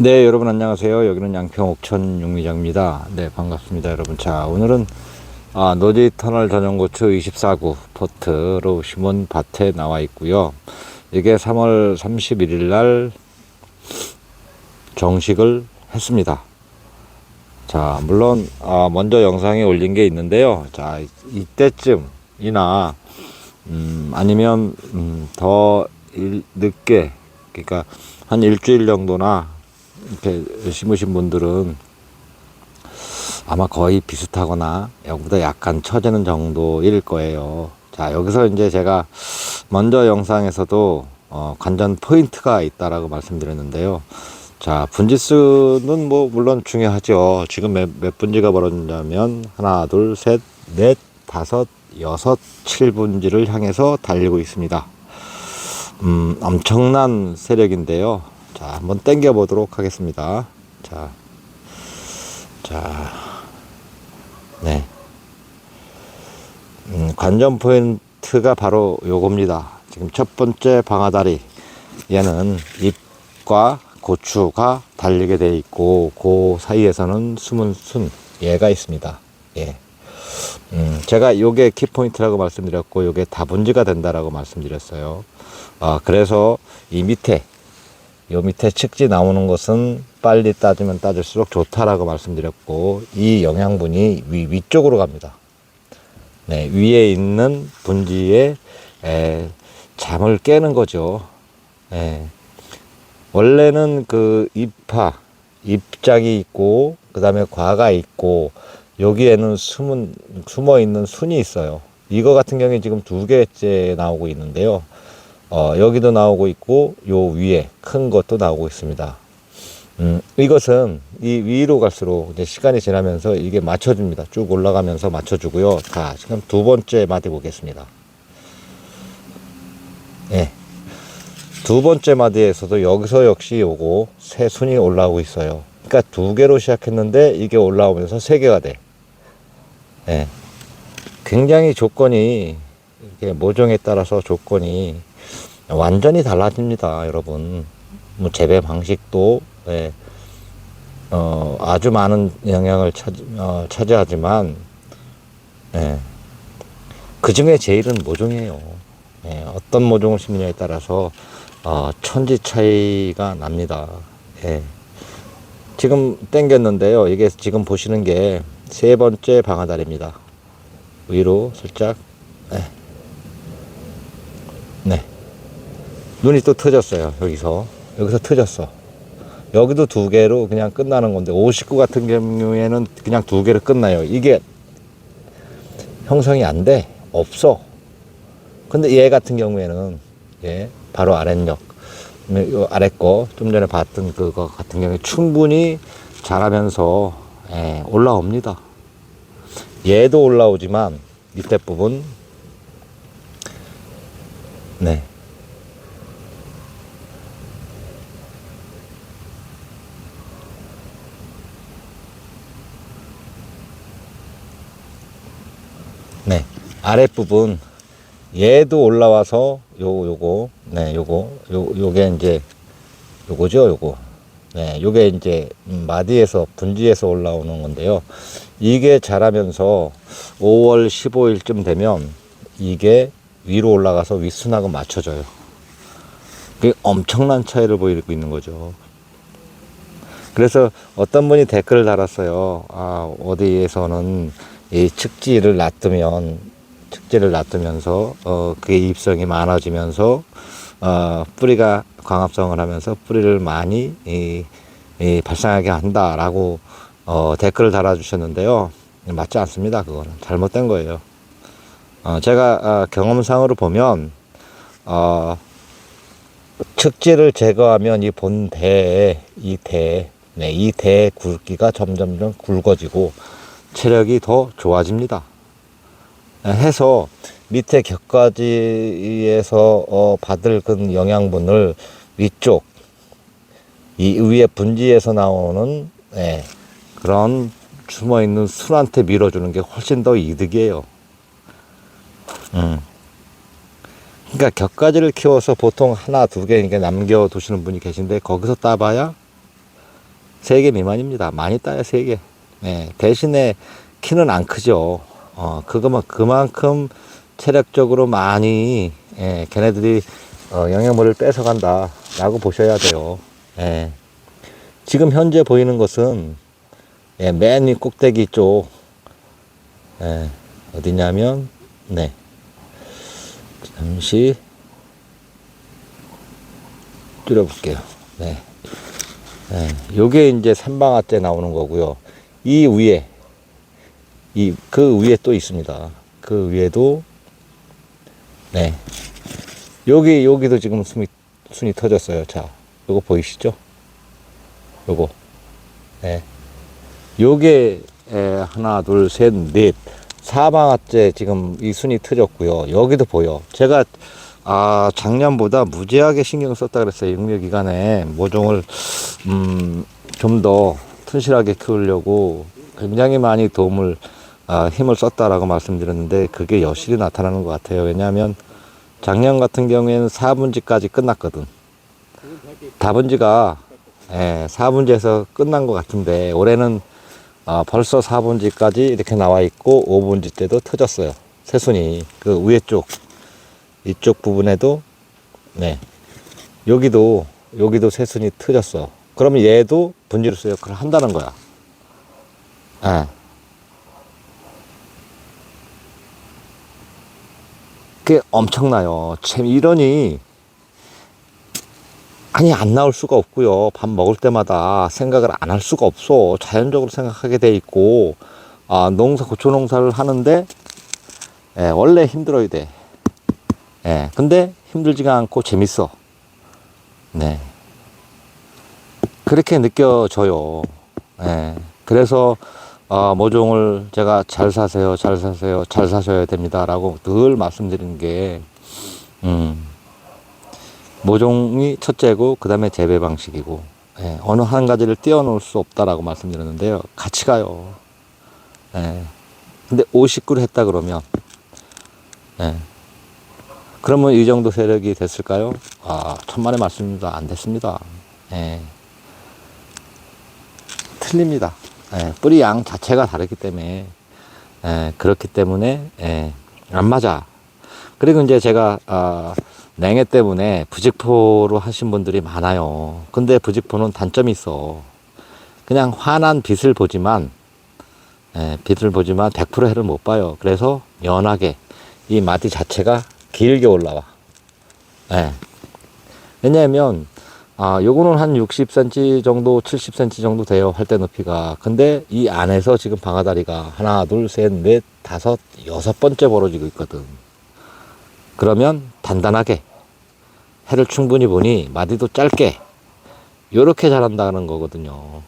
네, 여러분 안녕하세요. 여기는 양평 옥천 용미장입니다. 네, 반갑습니다, 여러분. 자, 오늘은 아, 노지 터널 전용고추 24구 포트로 심은 밭에 나와 있고요. 이게 3월 31일 날 정식을 했습니다. 자, 물론 아, 먼저 영상에 올린 게 있는데요. 자, 이때쯤이나 음, 아니면 음, 더 일, 늦게 그러니까 한 일주일 정도나 이렇게 심으신 분들은 아마 거의 비슷하거나 여기보다 약간 처지는 정도일 거예요. 자, 여기서 이제 제가 먼저 영상에서도 어, 관전 포인트가 있다라고 말씀드렸는데요. 자, 분지수는 뭐 물론 중요하죠. 지금 몇, 몇 분지가 벌어졌냐면 하나, 둘, 셋, 넷, 다섯, 여섯, 칠 분지를 향해서 달리고 있습니다. 음, 엄청난 세력인데요. 자, 한번 당겨 보도록 하겠습니다. 자, 자, 네. 음, 관전 포인트가 바로 요겁니다. 지금 첫 번째 방아다리. 얘는 잎과 고추가 달리게 돼 있고, 그 사이에서는 숨은 순, 얘가 있습니다. 예. 음, 제가 요게 키포인트라고 말씀드렸고, 요게 다분지가 된다라고 말씀드렸어요. 아, 그래서 이 밑에, 요 밑에 측지 나오는 것은 빨리 따지면 따질수록 좋다라고 말씀드렸고, 이 영양분이 위, 위쪽으로 갑니다. 네, 위에 있는 분지에 에, 잠을 깨는 거죠. 예. 원래는 그 잎파, 잎짝이 있고, 그 다음에 과가 있고, 여기에는 숨은, 숨어 있는 순이 있어요. 이거 같은 경우에 지금 두 개째 나오고 있는데요. 어, 여기도 나오고 있고, 요 위에 큰 것도 나오고 있습니다. 음, 이것은 이 위로 갈수록 이제 시간이 지나면서 이게 맞춰줍니다. 쭉 올라가면서 맞춰주고요. 자, 지금 두 번째 마디 보겠습니다. 예. 두 번째 마디에서도 여기서 역시 요거 새 순이 올라오고 있어요. 그러니까 두 개로 시작했는데 이게 올라오면서 세 개가 돼. 예. 굉장히 조건이 이게 모종에 따라서 조건이 완전히 달라집니다, 여러분. 뭐 재배 방식도 예. 어, 아주 많은 영향을 차지, 어, 차지하지만 예. 그 중에 제일은 모종이에요. 예. 어떤 모종을 심느냐에 따라서 어, 천지 차이가 납니다. 예. 지금 땡겼는데요. 이게 지금 보시는 게 세 번째 방아다리입니다. 위로 살짝 네. 네. 눈이 또 터졌어요. 여기서 여기서 터졌어. 여기도 두 개로 그냥 끝나는 건데 59 같은 경우에는 그냥 두 개로 끝나요. 이게 형성이 안 돼. 없어. 근데 얘 같은 경우에는 예, 바로 아랫역 요 아래 거좀 전에 봤던 그거 같은 경우에 충분히 자라면서 예, 올라옵니다. 얘도 올라오지만 밑에 부분 네. 네. 아랫부분 얘도 올라와서 요 요거 네 요거 요 요게 이제 요거죠 요거. 네 요게 이제 음, 마디에서 분지에서 올라오는 건데요. 이게 자라면서 5월 15일쯤 되면 이게 위로 올라가서 윗순하고 맞춰져요. 그 엄청난 차이를 보이고 있는 거죠. 그래서 어떤 분이 댓글을 달았어요. 아 어디에서는 이 측지를 놔두면 측지를 놔두면서 어 그게 입성이 많아지면서 어 뿌리가 광합성을 하면서 뿌리를 많이 이, 이 발생하게 한다라고 어 댓글을 달아주셨는데요. 맞지 않습니다 그거는. 잘못된 거예요. 어 제가 어, 경험상으로 보면 어 측지를 제거하면 이 본대에 이대 네, 이대 굵기가 점점점 굵어지고 체력이 더 좋아집니다. 해서 밑에 격가지에서 어, 받을 그 영양분을 위쪽 이 위에 분지에서 나오는 예, 그런 숨어 있는 순한테 밀어주는 게 훨씬 더 이득이에요. 음. 그러니까 격가지를 키워서 보통 하나 두개 남겨 두시는 분이 계신데 거기서 따봐야 세 개 미만입니다. 많이 따야 세 개. 예, 대신에 키는 안 크죠. 어, 그거만 그만큼 체력적으로 많이 예, 걔네들이 어, 영양분을 뺏어간다 라고 보셔야 돼요. 예. 지금 현재 보이는 것은 예, 맨 위 꼭대기 쪽 예, 어디냐면 네 잠시 줄여볼게요. 네. 네. 요게 이제 삼방아째 나오는 거고요. 이 위에, 이, 그 위에 또 있습니다. 그 위에도, 네. 여기, 여기도 지금 숨이, 순이 터졌어요. 자, 요거 보이시죠? 요거. 네. 요게, 에, 하나, 둘, 셋, 넷. 사방아째 지금 이 순이 터졌고요. 여기도 보여. 제가 아, 작년보다 무지하게 신경 썼다 그랬어요. 육묘 기간에 모종을 음, 좀 더 튼실하게 키우려고 굉장히 많이 도움을 아, 힘을 썼다라고 말씀드렸는데 그게 여실히 나타나는 것 같아요. 왜냐하면 작년 같은 경우에는 4분지까지 끝났거든. 다분지가 예, 4분지에서 끝난 것 같은데 올해는 아, 벌써 4분지까지 이렇게 나와 있고 5분지 때도 터졌어요. 새순이 그 위에 쪽 이쪽 부분에도 네 여기도 여기도 새순이 트졌어. 그러면 얘도 분지로서 역할을 한다는 거야. 예. 그게 엄청나요. 참 이러니 아니 안 나올 수가 없고요. 밥 먹을 때마다 생각을 안 할 수가 없어. 자연적으로 생각하게 돼 있고 아 농사 고초 농사를 하는데 예, 원래 힘들어야 돼. 예, 근데 힘들지가 않고 재밌어. 네. 그렇게 느껴져요. 예. 그래서, 어, 모종을 제가 잘 사세요, 잘 사세요, 잘 사셔야 됩니다. 라고 늘 말씀드리는 게, 음, 모종이 첫째고, 그 다음에 재배 방식이고, 예, 어느 한 가지를 띄워놓을 수 없다라고 말씀드렸는데요. 같이 가요. 예. 근데 59를 했다 그러면, 예. 그러면 이 정도 세력이 됐을까요? 아, 천만의 말씀입니다. 안 됐습니다. 예. 틀립니다. 예, 뿌리 양 자체가 다르기 때문에, 예, 그렇기 때문에, 예, 안 맞아. 그리고 이제 제가, 아, 냉해 때문에 부직포로 하신 분들이 많아요. 근데 부직포는 단점이 있어. 그냥 환한 빛을 보지만, 예, 빛을 보지만 100% 해를 못 봐요. 그래서 연하게 이 마디 자체가 길게 올라와. 예. 왜냐하면, 아, 요거는 한 60cm 정도, 70cm 정도 돼요. 활대 높이가. 근데 이 안에서 지금 방아다리가 하나, 둘, 셋, 넷, 다섯, 여섯 번째 벌어지고 있거든. 그러면 단단하게 해를 충분히 보니 마디도 짧게 요렇게 자란다는 거거든요.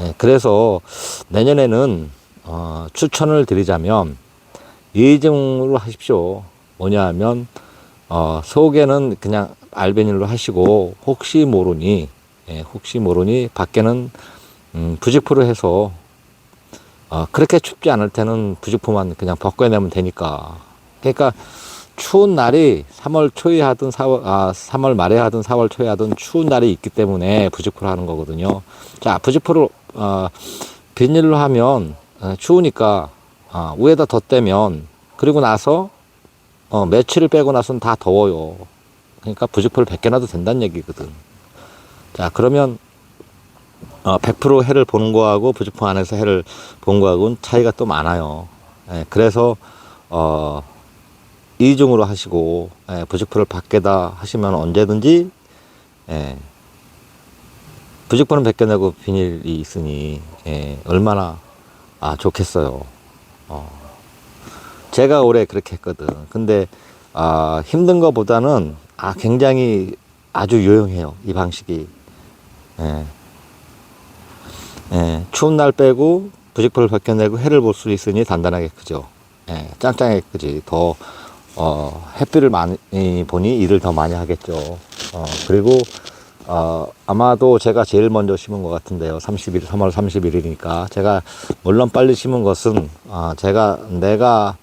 예, 그래서 내년에는 어, 추천을 드리자면 이중으로 하십시오. 뭐냐 하면 어, 속에는 그냥 알베닐로 하시고 혹시 모르니 예, 혹시 모르니 밖에는 음, 부직포로 해서 어, 그렇게 춥지 않을 때는 부직포만 그냥 벗겨내면 되니까 그러니까 추운 날이 3월 초에 하든 4월 아 3월 말에 하든 4월 초에 하든 추운 날이 있기 때문에 부직포를 하는 거거든요. 자 부직포를 어, 비닐로 하면 어, 추우니까 어, 위에다 덧대면 그리고 나서 어, 며칠을 빼고 나서는 다 더워요. 그러니까 부직포를 100개나도 된다는 얘기거든. 자, 그러면 어, 100% 해를 보는 거하고 부직포 안에서 해를 본 거하고는 차이가 또 많아요. 예, 그래서 어, 이중으로 하시고 예, 부직포를 밖에다 하시면 언제든지 예, 부직포는 벗겨내고 비닐이 있으니 예, 얼마나 아, 좋겠어요. 어. 제가 올해 그렇게 했거든. 근데 아, 힘든 것보다는 아, 굉장히 아주 유용해요. 이 방식이. 예. 예, 추운 날 빼고 부직포를 벗겨내고 해를 볼 수 있으니 단단하게 크죠. 예, 짱짱하게 크지. 더 어, 햇빛을 많이 보니 일을 더 많이 하겠죠. 어, 그리고 어, 아마도 제가 제일 먼저 심은 것 같은데요. 30일, 3월 31일이니까. 제가, 물론 빨리 심은 것은, 아, 제가, 내가,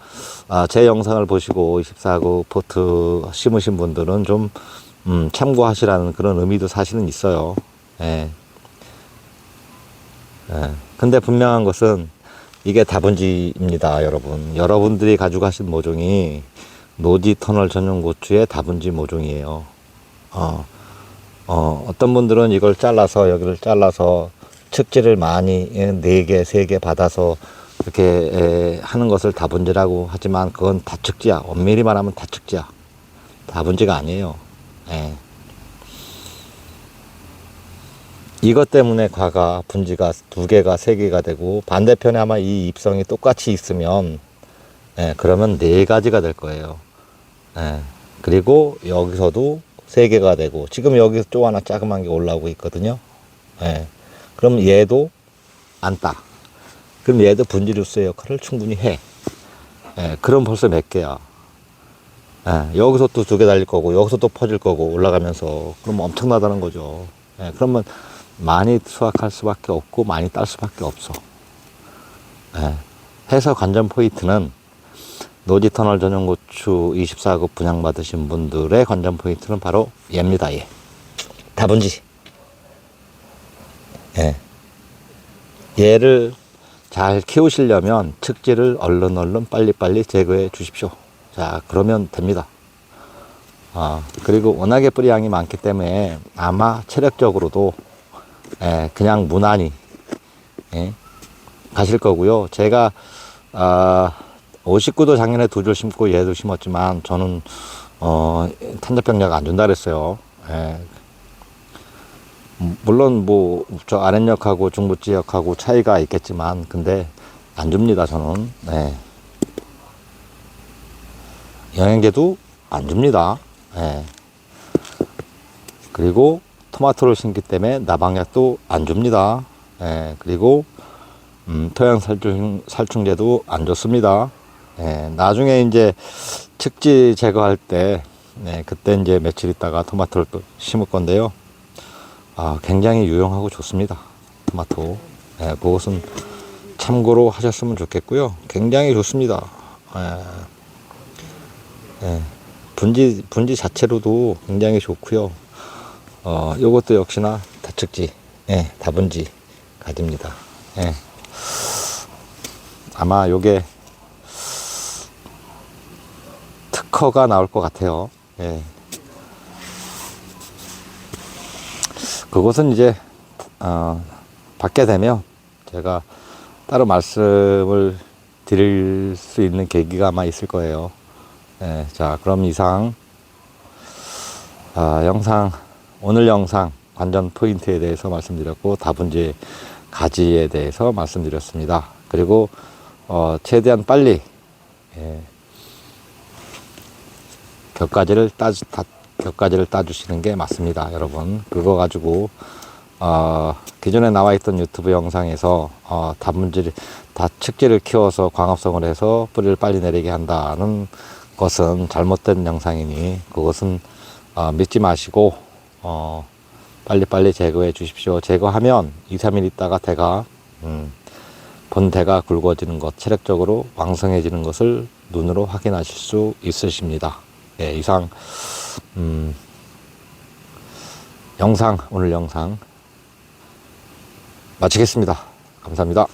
아, 제 영상을 보시고 24구 포트 심으신 분들은 좀, 음, 참고하시라는 그런 의미도 사실은 있어요. 예. 예. 근데 분명한 것은 이게 다분지입니다, 여러분. 여러분들이 가지고 가신 모종이 노지 터널 전용 고추의 다분지 모종이에요. 어, 어, 어떤 분들은 이걸 잘라서 여기를 잘라서 측지를 많이 예, 네 개, 세개 받아서 이렇게 에, 하는 것을 다분지라고 하지만 그건 다측지야. 엄밀히 말하면 다측지야. 다분지가 아니에요. 예. 이것 때문에 과가 분지가 두 개가 세 개가 되고 반대편에 아마 이 입성이 똑같이 있으면 예, 그러면 네 가지가 될 거예요. 예, 그리고 여기서도 세 개가 되고 지금 여기서 또 하나 자그만 게 올라오고 있거든요. 예, 그럼 얘도 안 따. 그럼 얘도 분지류스의 역할을 충분히 해. 예, 그럼 벌써 몇 개야. 예, 여기서 또 두 개 달릴 거고 여기서 또 퍼질 거고 올라가면서 그럼 엄청나다는 거죠. 예, 그러면 많이 수확할 수밖에 없고 많이 딸 수밖에 없어. 예, 해서 관전 포인트는 노지터널 전용 고추 24급 분양받으신 분들의 관전 포인트는 바로 얘입니다. 얘. 다분지. 예. 얘를 잘 키우시려면 측지를 얼른 얼른 빨리빨리 제거해 주십시오. 자, 그러면 됩니다. 아, 그리고 워낙에 뿌리 양이 많기 때문에 아마 체력적으로도 예, 그냥 무난히 예, 가실 거고요. 제가 아, 59도 작년에 두 줄 심고 얘도 심었지만 저는 어, 탄저병약 안 준다 그랬어요. 예. 음, 물론 뭐 저 아랫역하고 중부 지역하고 차이가 있겠지만 근데 안 줍니다 저는. 예. 영양제도 안 줍니다. 예. 그리고 토마토를 심기 때문에 나방약도 안 줍니다. 예. 그리고 음, 토양 살충, 살충제도 안 좋습니다. 예. 나중에 이제 측지 제거할 때 네, 그때 이제 며칠 있다가 토마토를 또 심을 건데요. 아, 굉장히 유용하고 좋습니다. 토마토. 예, 그것은 참고로 하셨으면 좋겠고요. 굉장히 좋습니다. 예. 예, 분지 분지 자체로도 굉장히 좋고요. 어, 요것도 역시나 다측지, 예, 다분지 가집니다. 예. 아마 요게 특허가 나올 것 같아요. 예. 그것은 이제 어, 받게 되면 제가 따로 말씀을 드릴 수 있는 계기가 아마 있을 거예요. 네, 자, 그럼 이상 아, 영상 오늘 영상 관전 포인트에 대해서 말씀드렸고 다분지 가지에 대해서 말씀드렸습니다. 그리고 어, 최대한 빨리 예, 격가지를 따 다, 격가지를 따주시는 게 맞습니다, 여러분. 그거 가지고 어, 기존에 나와 있던 유튜브 영상에서 어, 다분지 다 측지를 키워서 광합성을 해서 뿌리를 빨리 내리게 한다는 것은 잘못된 영상이니 그것은 어, 믿지 마시고 어, 빨리빨리 제거해 주십시오. 제거하면 2, 3일 있다가 대가 음, 본대가 굵어지는 것, 체력적으로 왕성해지는 것을 눈으로 확인하실 수 있으십니다. 예, 이상 음, 영상 오늘 영상 마치겠습니다. 감사합니다.